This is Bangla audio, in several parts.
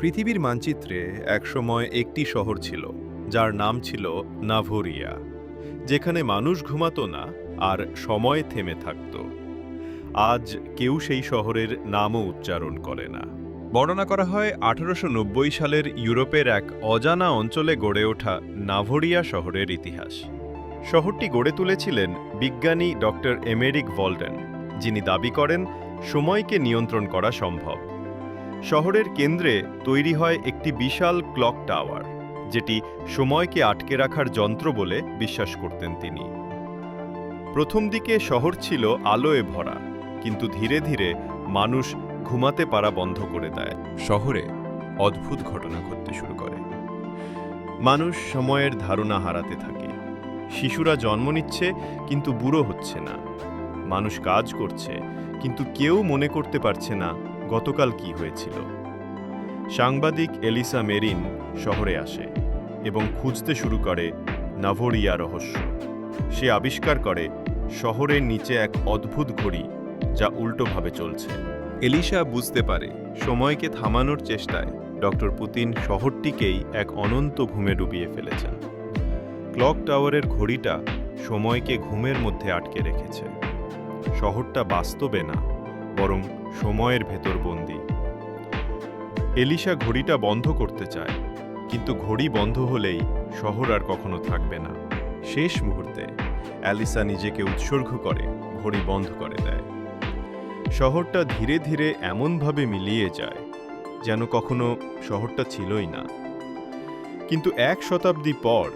পৃথিবীর মানচিত্রে একসময় একটি শহর ছিল, যার নাম ছিল নাভোরিয়া, যেখানে মানুষ ঘুমাতো না আর সময় থেমে থাকত। আজ কেউ সেই শহরের নামও উচ্চারণ করে না। বর্ণনা করা হয় আঠারোশো নব্বই সালের ইউরোপের এক অজানা অঞ্চলে গড়ে ওঠা নাভোরিয়া শহরের ইতিহাস। শহরটি গড়ে তুলেছিলেন বিজ্ঞানী ডক্টর এমেরিক ভল্ডেন, যিনি দাবি করেন, সময়কে নিয়ন্ত্রণ করা সম্ভব। শহরের কেন্দ্রে তৈরি হয় একটি বিশাল ক্লক টাওয়ার, যেটি সময়কে আটকে রাখার যন্ত্র বলে বিশ্বাস করতেন তিনি। প্রথম দিকে শহর ছিল আলোয় ভরা, কিন্তু ধীরে ধীরে মানুষ ঘুমাতে পারা বন্ধ করে দেয়। শহরে অদ্ভুত ঘটনা ঘটতে শুরু করে। মানুষ সময়ের ধারণা হারাতে থাকে। শিশুরা জন্ম নিচ্ছে, কিন্তু বুড়ো হচ্ছে না। মানুষ কাজ করছে, কিন্তু কেউ মনে করতে পারছে না গতকাল কি হয়েছিল? সাংবাদিক এলিসা মেরিন শহরে আসে এবং খুঁজতে শুরু করে নাভোরিয়া রহস্য। সে আবিষ্কার করে শহরের নিচে এক অদ্ভুত ঘড়ি যা উল্টোভাবে চলছে। এলিসা বুঝতে পারে সময়কে থামানোর চেষ্টায় ডক্টর পুতিন শহরটিকেই এক অনন্ত ঘুমে ডুবিয়ে ফেলেছেন। ক্লক টাওয়ারের ঘড়িটা সময়কে ঘুমের মধ্যে আটকে রেখেছে। শহরটা বাস্তবে না বরং সময়ের ভেতর বন্দি। এলিসা ঘড়িটা বন্ধ করতে চায়, কিন্তু ঘড়ি বন্ধ হলেই শহর আর কখনো থাকবে না। শেষ মুহূর্তে অ্যালিসা নিজেকে উৎসর্গ করে, ঘড়ি বন্ধ করে দেয়। শহরটা ধীরে ধীরে এমনভাবে মিলিয়ে যায় যেন কখনো শহরটা ছিলই না। কিন্তু এক শতাব্দী পর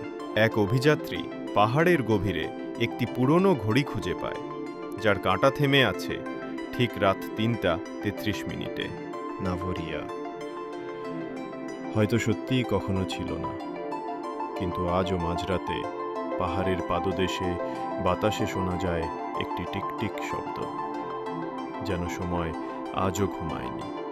এক অভিযাত্রী পাহাড়ের গভীরে একটি পুরনো ঘড়ি খুঁজে পায়, যার কাঁটা থেমে আছে ঠিক রাত তিনটা তেত্রিশ মিনিটে। নাভরিয়া হয়তো সত্যিই কখনো ছিল না। কিন্তু আজও মাঝরাতে পাহাড়ের পাদদেশে বাতাসে শোনা যায় একটি টিকটিক শব্দ, যেন সময় আজও ঘুমায়নি।